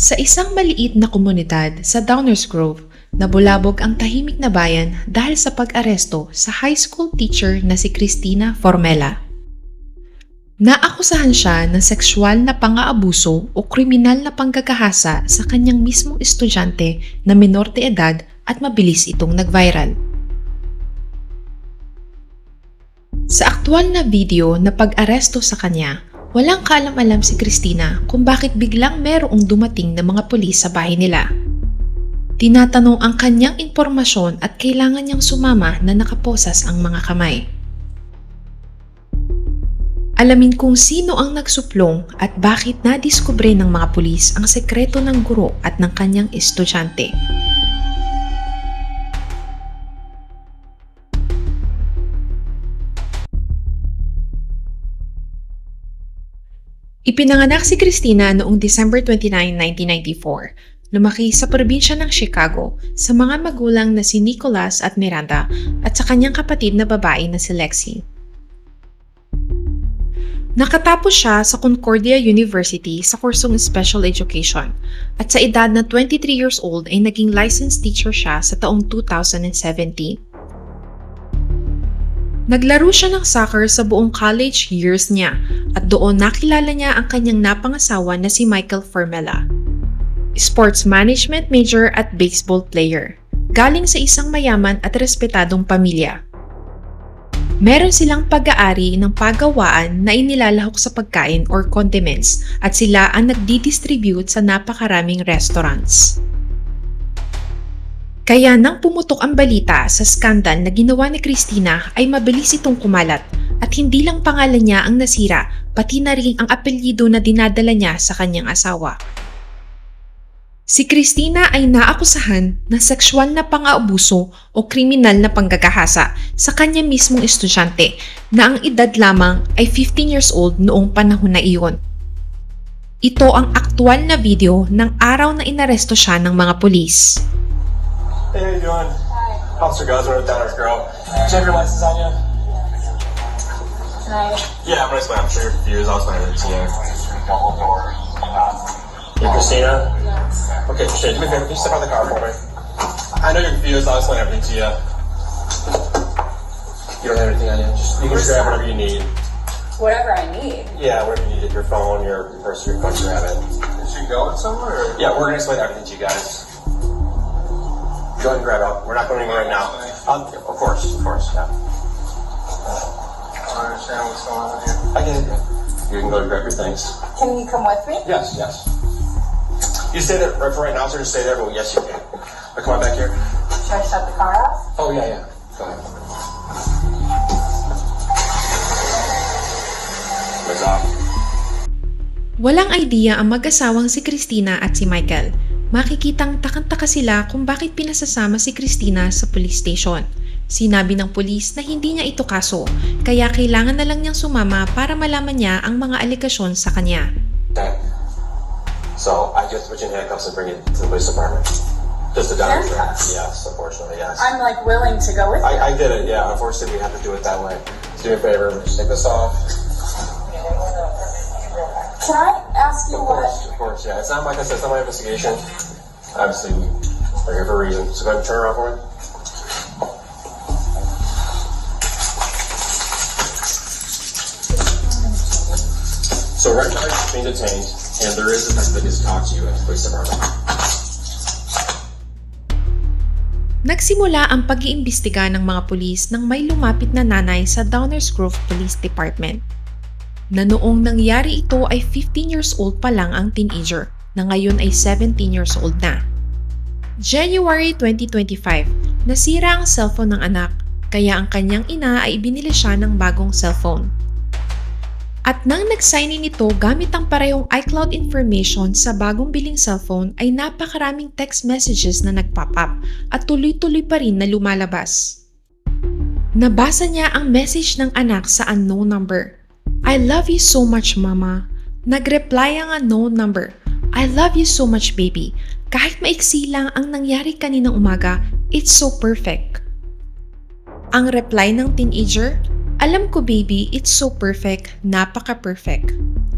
Sa isang maliit na komunidad sa Downers Grove, nabulabog ang tahimik na bayan dahil sa pag-aresto sa high school teacher na si Christina Formela. Naakusahan siya ng sexual na pang-aabuso o kriminal na panggagahasa sa kanyang mismong estudyante na minor de edad at mabilis itong nag-viral. Sa aktual na video na pag-aresto sa kanya, walang kaalam-alam si Christina kung bakit biglang merong dumating na mga pulis sa bahay nila. Tinatanong ang kanyang impormasyon at kailangan niyang sumama na nakaposas ang mga kamay. Alamin kung sino ang nagsuplong at bakit nadiskubre ng mga pulis ang sekreto ng guro at ng kanyang estudyante. Ipinanganak si Christina noong December 29, 1994. Lumaki sa probinsya ng Chicago sa mga magulang na si Nicholas at Miranda at sa kanyang kapatid na babae na si Lexi. Nakatapos siya sa Concordia University sa kursong Special Education at sa edad na 23 years old ay naging licensed teacher siya sa taong 2017. Naglaro siya ng soccer sa buong college years niya at doon nakilala niya ang kanyang napangasawa na si Michael Formela. Sports management major at baseball player. Galing sa isang mayaman at respetadong pamilya. Meron silang pag-aari ng pagawaan na inilalahok sa pagkain or condiments at sila ang nagdi-distribute sa napakaraming restaurants. Kaya nang pumutok ang balita sa skandal na ginawa ni Christina ay mabilis itong kumalat at hindi lang pangalan niya ang nasira pati na rin ang apelyido na dinadala niya sa kanyang asawa. Si Christina ay naakusahan ng sexual na pang-aabuso o kriminal na panggagahasa sa kanya mismong estudyante na ang edad lamang ay 15 years old noong panahon na iyon. Ito ang aktual na video ng araw na inaresto siya ng mga pulis. Hey, how you doing? Hi. Officer Gosler, Downers Girl. Do you have your license on you? Right. Yeah, I'm gonna explain. I'm sure you're confused. I'll explain it to you. Hey, Christina? Yes. Okay, Christina, do me a favor. Can you step out of the car for me? I know you're confused. I'll explain everything to you. You don't have anything on you? Just, you can just grab whatever you need. Whatever I need. Yeah, whatever you need. Your phone, your purse, your phone, grab it. Is she going somewhere? Or? Yeah, we're gonna explain everything to you guys. Go ahead and grab it. We're not going anywhere right now. Um, of course, of course, yeah. I don't understand what's going on here. I get it. You can go grab your things. Can you come with me? Yes, yes. You stay there right for right now, sir. Just stay there, but yes, you can. But come on back here. Should I shut the car off? Oh yeah, yeah. Go ahead. Lights off. Walang idea ang mag-asawang si Christina at si Michael. Makikitang takang-taka sila kung bakit pinasasama si Christina sa police station. Sinabi ng pulis na hindi niya ito kaso, kaya kailangan na lang niyang sumama para malaman niya ang mga aligasyon sa kanya. Okay. So I just put you in handcuffs and bring you to the police department. Just a Handcuffs? Yes, unfortunately, yes. I'm like willing to go with you. I, I get it. Yeah, unfortunately, we have to do it that way. So do me a favor. Just take this off. Can I ask you Of what? course, of course, yeah. It's not like I said, it's not my investigation. Obviously, we're here for a reason. So go ahead and turn around for me. So right now you're being detained, and there is a that gets to talk to you at the police department. Nagsimula ang pag-iimbestiga ng mga pulis nang may lumapit na nanay sa Downers Grove Police Department. Na noong nangyari ito ay 15 years old pa lang ang teenager, na ngayon ay 17 years old na. January 2025, nasira ang cellphone ng anak, kaya ang kanyang ina ay binili siya ng bagong cellphone. At nang nag-sign in ito gamit ang parehong iCloud information sa bagong biling cellphone ay napakaraming text messages na nagpop up at tuloy-tuloy pa rin na lumalabas. Nabasa niya ang message ng anak sa unknown number. I love you so much, mama. Nag-reply ang unknown number. I love you so much, baby. Kahit maiksi lang ang nangyari kaninang umaga, it's so perfect. Ang reply ng teenager, Alam ko baby, it's so perfect, napaka-perfect.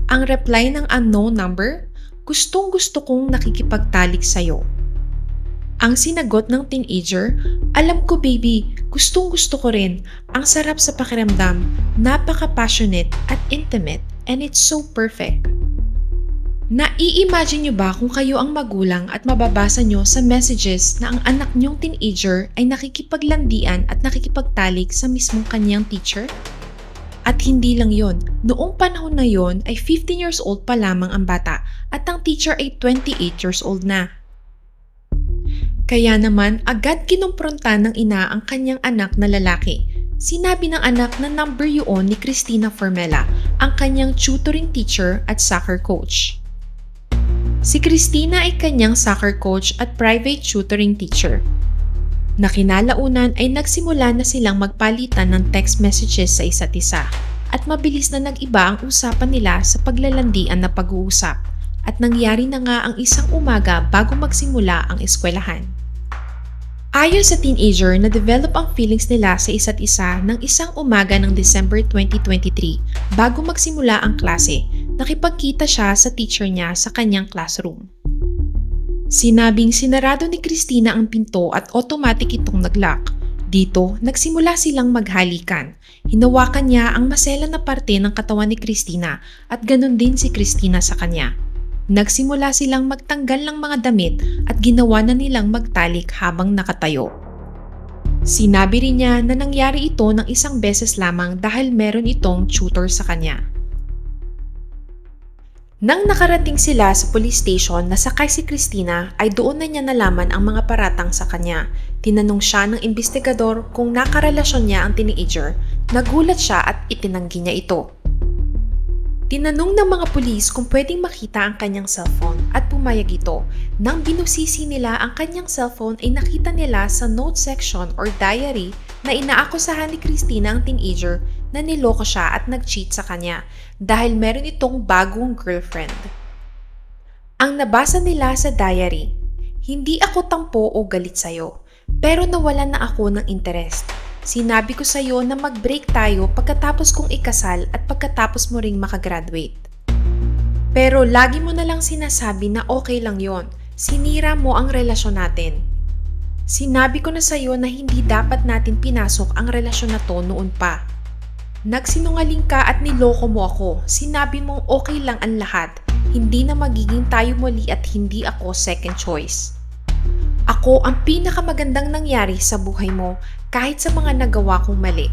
Ang reply ng unknown number, gustong gusto kong nakikipagtalik sa'yo. Ang sinagot ng teenager, alam ko baby, gustong gusto ko rin. Ang sarap sa pakiramdam, napaka-passionate at intimate, and it's so perfect. Nai-imagine nyo ba kung kayo ang magulang at mababasa nyo sa messages na ang anak nyong teenager ay nakikipaglandian at nakikipagtalik sa mismong kanyang teacher? At hindi lang yon, noong panahon na yon ay 15 years old pa lamang ang bata at ang teacher ay 28 years old na. Kaya naman agad kinumpronta ng ina ang kanyang anak na lalaki. Sinabi ng anak na number yun ni Christina Formela, ang kanyang tutoring teacher at soccer coach. Si Christina ay kanyang soccer coach at private tutoring teacher. Nakinalaunan ay nagsimula na silang magpalitan ng text messages sa isa't isa at mabilis na nag-iba ang usapan nila sa paglalandian na pag-uusap at nangyari na nga ang isang umaga bago magsimula ang eskwelahan. Ayon sa teenager na develop ang feelings nila sa isa't isa ng isang umaga ng December 2023 bago magsimula ang klase, nakipagkita siya sa teacher niya sa kanyang classroom. Sinabing sinarado ni Christina ang pinto at automatic itong naglock. Dito, nagsimula silang maghalikan. Hinawakan niya ang masela na parte ng katawan ni Christina at ganun din si Christina sa kanya. Nagsimula silang magtanggal ng mga damit at ginawa na nilang magtalik habang nakatayo. Sinabi rin niya na nangyari ito ng isang beses lamang dahil meron itong tutor sa kanya. Nang nakarating sila sa police station na sakay si Christina ay doon na niya nalaman ang mga paratang sa kanya. Tinanong siya ng investigador kung nakarelasyon niya ang teenager. Nagulat siya at itinanggi niya ito. Tinanong ng mga pulis kung pwedeng makita ang kanyang cellphone at pumayag ito. Nang binusisi nila ang kanyang cellphone ay nakita nila sa note section or diary na inaakusahan ni Christina ang teenager na niloko siya at nag-cheat sa kanya dahil meron itong bagong girlfriend. Ang nabasa nila sa diary, hindi ako tampo o galit sa'yo, pero nawalan na ako ng interest. Sinabi ko sa'yo na mag-break tayo pagkatapos kong ikasal at pagkatapos mo ring makagraduate. Pero lagi mo na lang sinasabi na okay lang yon. Sinira mo ang relasyon natin. Sinabi ko na sa'yo na hindi dapat natin pinasok ang relasyon na to noon pa. Nagsinungaling ka at niloko mo ako. Sinabi mong okay lang ang lahat. Hindi na magiging tayo muli at hindi ako second choice. Ako ang pinakamagandang nangyari sa buhay mo kahit sa mga nagawa kong mali.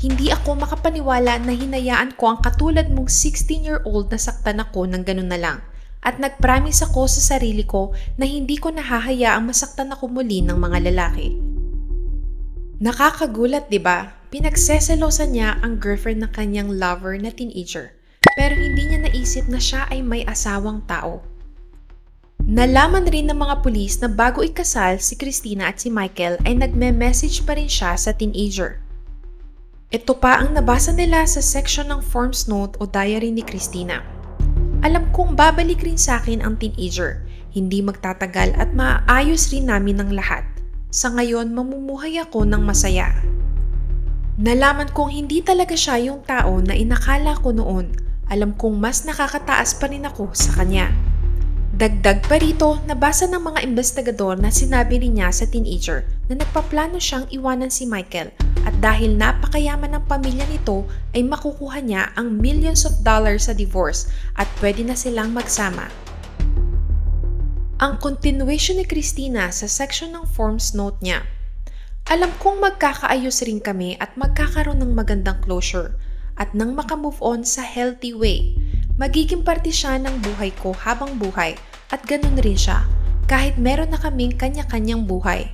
Hindi ako makapaniwala na hinayaan ko ang katulad mong 16-year-old na saktan ako ng ganun na lang. At nagpromise ako sa sarili ko na hindi ko nahahayaang masaktan ako muli ng mga lalaki. Nakakagulat, di ba? Pinagseselosan niya ang girlfriend ng kanyang lover na teenager. Pero hindi niya naisip na siya ay may asawang tao. Nalaman rin ng mga pulis na bago ikasal si Christina at si Michael ay nagme-message pa rin siya sa teenager. Ito pa ang nabasa nila sa section ng forms note o diary ni Christina. Alam kong babalik rin sa akin ang teenager. Hindi magtatagal at maaayos rin namin ng lahat. Sa ngayon, mamumuhay ako ng masaya. Nalaman kong hindi talaga siya yung tao na inakala ko noon. Alam kong mas nakakataas pa rin ako sa kanya. Dagdag pa rito, nabasa ng mga investigador na sinabi rin niya sa teenager na nagpaplano siyang iwanan si Michael at dahil napakayaman ng pamilya nito ay makukuha niya ang millions of dollars sa divorce at pwede na silang magsama. Ang continuation ni Christina sa section ng forms note niya. Alam kong magkakaayos rin kami at magkakaroon ng magandang closure at nang makamove on sa healthy way, magiging parte siya ng buhay ko habang buhay at ganun rin siya kahit meron na kaming kanya-kanyang buhay.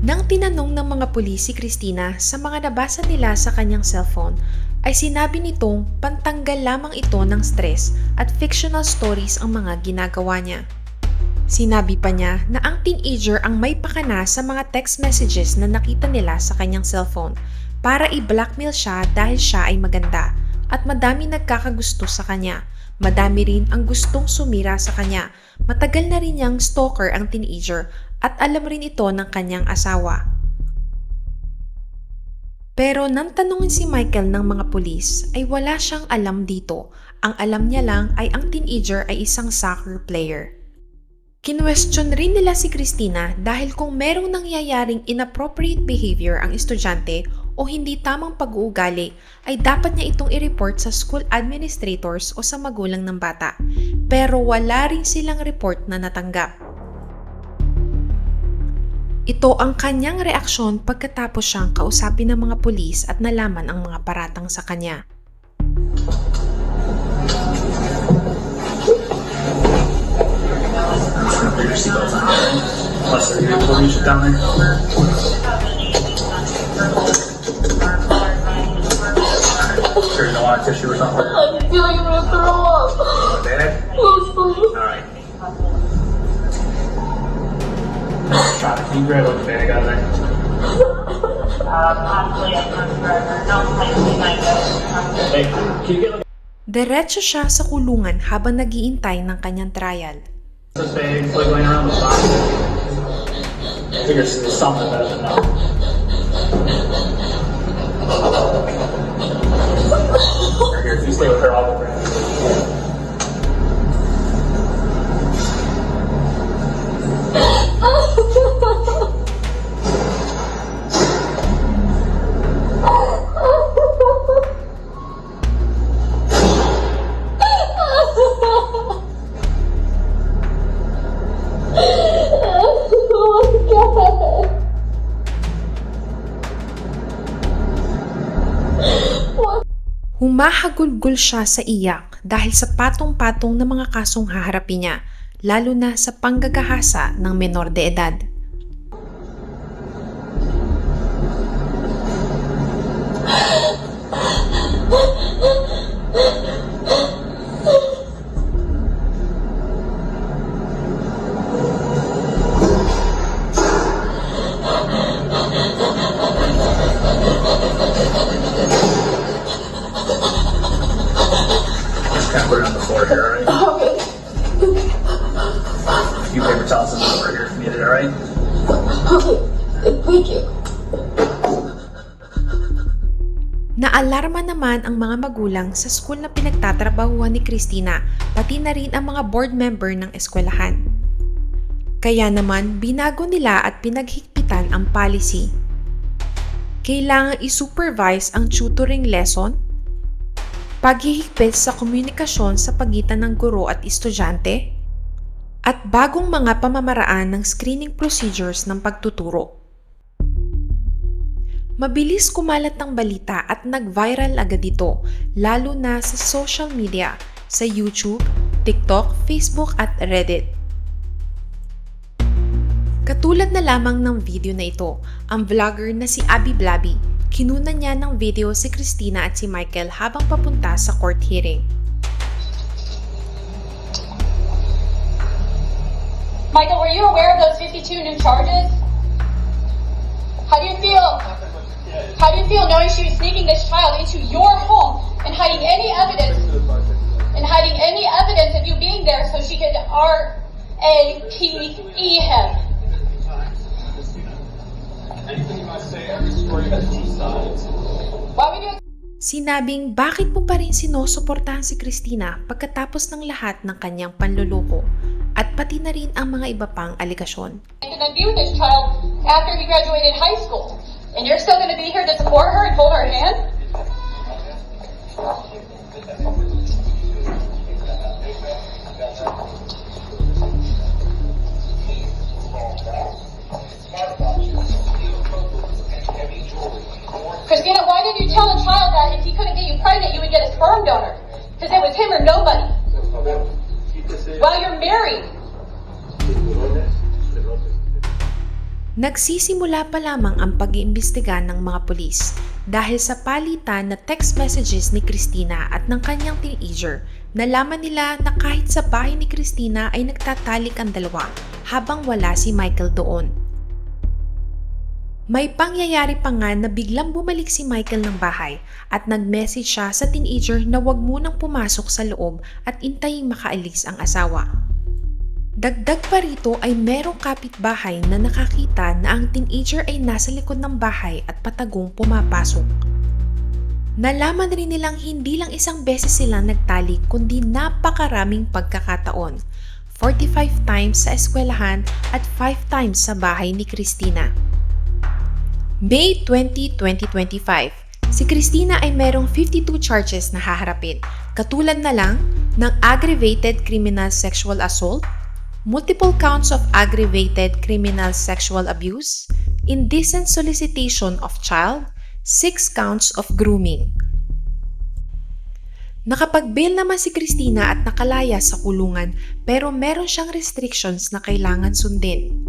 Nang tinanong ng mga pulis si Christina sa mga nabasa nila sa kanyang cellphone, ay sinabi nitong pantanggal lamang ito ng stress at fictional stories ang mga ginagawa niya. Sinabi pa niya na ang teenager ang may pakana sa mga text messages na nakita nila sa kanyang cellphone para i-blackmail siya dahil siya ay maganda at madami nagkakagusto sa kanya. Madami rin ang gustong sumira sa kanya. Matagal na rin niyang stalker ang teenager at alam rin ito ng kanyang asawa. Pero nang tanungin si Michael ng mga pulis ay wala siyang alam dito Ang alam niya lang ay ang teenager ay isang soccer player. Kinwestiyon rin nila si Christina dahil kung merong nangyayaring inappropriate behavior ang estudyante o hindi tamang pag-uugali ay dapat niya itong i-report sa school administrators o sa magulang ng bata. Pero wala rin silang report na natanggap. Ito ang kanyang reaksyon pagkatapos siyang kausapin ng mga pulis at nalaman ang mga paratang sa kanya. Plus? Sure, you don't want a tissue or something? I feel like I'm gonna throw up. Want a bag? Please, please. Alright. Shot, can you grab a bag out of there? Hey, can you get Diretso siya sa kulungan habang nagiintay ng kanyang trial. bag, like around the? I figure it's something better than nothing. Here, if you stay with her, I'll go. Humahagulgol siya sa iyak dahil sa patong-patong na mga kasong haharapin niya, lalo na sa panggagahasa ng menor de edad. Naman ang mga magulang sa school na pinagtatrabahuan ni Christina, pati na rin ang mga board member ng eskwelahan. Kaya naman, binago nila at pinaghigpitan ang policy. Kailangang i-supervise ang tutoring lesson, paghihigpit sa komunikasyon sa pagitan ng guro at estudyante, at bagong mga pamamaraan ng screening procedures ng pagtuturo. Mabilis kumalat ang balita at nag-viral agad ito, lalo na sa social media, sa YouTube, TikTok, Facebook at Reddit. Katulad na lamang ng video na ito, ang vlogger na si Abby Blabby, kinuna niya ng video si Christina at si Michael habang papunta sa court hearing. Michael, were you aware of those 52 new charges? How do you feel? How do you feel knowing she was sneaking this child into your home and hiding any evidence and hiding any evidence of you being there so she could R A P E him? Sinabing bakit mo pa rin sinusuportahan si Christina pagkatapos ng lahat ng kanyang panluloko at pati na rin ang mga iba pang aligasyon. and then be with this child after he graduated high school? And you're still going to be here to support her and hold her hand? Christina, why did you tell the child that if he couldn't get you pregnant, you would get a sperm donor? Because it was him or nobody. While you're married. Nagsisimula pa lamang ang pag-iimbestiga ng mga pulis dahil sa palitan na text messages ni Christina at ng kanyang teenager, nalaman nila na kahit sa bahay ni Christina ay nagtatalik ang dalawa habang wala si Michael doon. May pangyayari pa nga na biglang bumalik si Michael ng bahay at nag-message siya sa teenager na wag munang pumasok sa loob at intaying makaalis ang asawa. Dagdag pa rito ay merong kapitbahay na nakakita na ang teenager ay nasa likod ng bahay at patagong pumapasok. Nalaman rin nilang hindi lang isang beses sila nagtalik kundi napakaraming pagkakataon. 45 times sa eskwelahan at 5 times sa bahay ni Christina. May 20, 2025, si Christina ay merong 52 charges na haharapin, katulad na lang ng aggravated criminal sexual assault, multiple counts of aggravated criminal sexual abuse, indecent solicitation of child, 6 counts of grooming. Nakapag-bail naman si Christina at nakalaya sa kulungan pero meron siyang restrictions na kailangan sundin.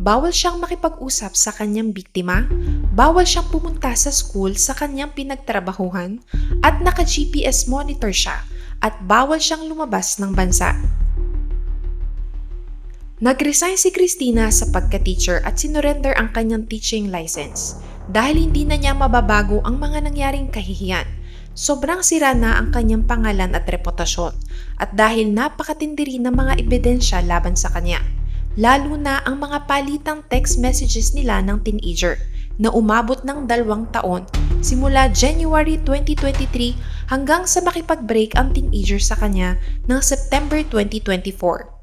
Bawal siyang makipag-usap sa kanyang biktima, bawal siyang pumunta sa school sa kanyang pinagtrabahuhan, at naka-GPS monitor siya, at bawal siyang lumabas ng bansa. Nag-resign si Christina sa pagka-teacher at sinurrender ang kanyang teaching license dahil hindi na niya mababago ang mga nangyaring kahihiyan. Sobrang sira na ang kanyang pangalan at reputasyon at dahil napakatindi rin ng mga ebidensya laban sa kanya. Lalo na ang mga palitang text messages nila ng teenager na umabot ng dalawang taon simula January 2023 hanggang sa makipag-break ang teenager sa kanya ng September 2024.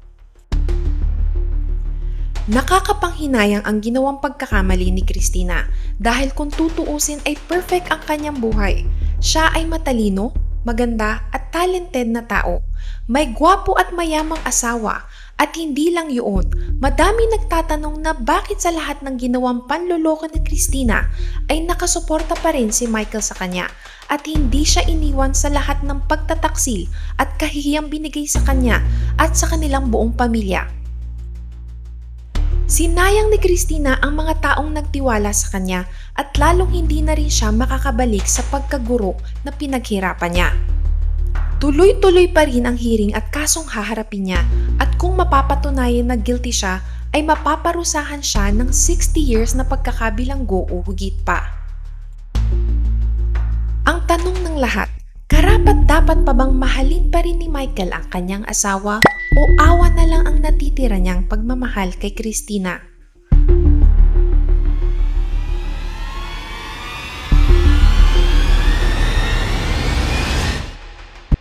Nakakapanghinayang ang ginawang pagkakamali ni Christina dahil kung tutuusin ay perfect ang kanyang buhay. Siya ay matalino, maganda at talented na tao. May gwapo at mayamang asawa at hindi lang yun, madami nagtatanong na bakit sa lahat ng ginawang panloloko ni Christina ay nakasuporta pa rin si Michael sa kanya at hindi siya iniwan sa lahat ng pagtataksil at kahihiyang binigay sa kanya at sa kanilang buong pamilya. Sinayang ni Christina ang mga taong nagtiwala sa kanya at lalong hindi na rin siya makakabalik sa pagkaguro na pinaghirapan niya. Tuloy-tuloy pa rin ang hearing at kasong haharapin niya at kung mapapatunayan na guilty siya ay mapaparusahan siya ng 60 years na pagkakabilanggo o higit pa. Ang tanong ng lahat, karapat dapat pa bang mahalin pa rin ni Michael ang kanyang asawa o awa na lang ang natitira niyang pagmamahal kay Christina?